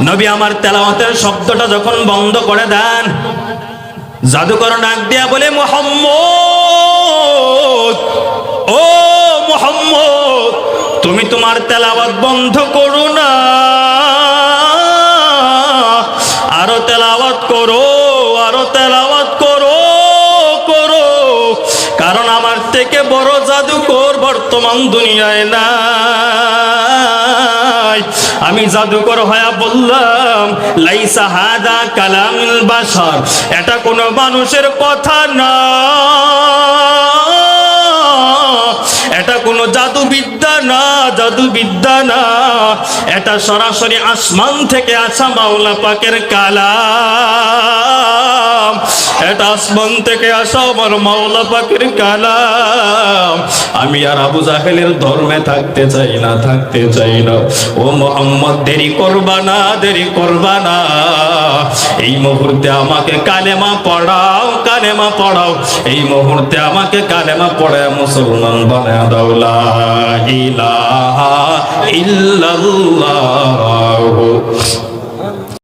নবী আমার তেলাওয়াতের শব্দটা যখন বন্ধ করে দেন, জাদুকর ডাক দিয়া বলে, মোহাম্মদ, ও মোহাম্মদ, তুমি তোমার তেলাওয়াত বন্ধ করো না। আরও তেলাওয়াত করো, আরও তেলাওয়াত করো করো। কারণ আমার থেকে বড় জাদুকর বর্তমান দুনিয়ায় আমি জাদুকর হয়ে বললাম, লাইসা হাদা কালামিল বাসার এটা কোনো মানুষের কথা না। এটা কোনো জাদুবিদ্যা না জাদুবিদ্যা না। এটা সরাসরি আসমান থেকে আসা মাওলা পাকের এটা আসমান থেকে আসা আমার মাওলা পাকের কালাম। আমি আর আবু জাহেলের ধর্মে থাকতে চাই না, থাকতে চাই না। ও মোহাম্মদ, দেরি করবা না, দেরি করবা না। এই মুহূর্তে আমাকে কালেমা পড়াও কালেমা পড়াও। এই মুহূর্তে আমাকে কালেমা পড়ায় মুসলমান বানায় দাও, লা ইলাহা ইল্লাল্লাহ।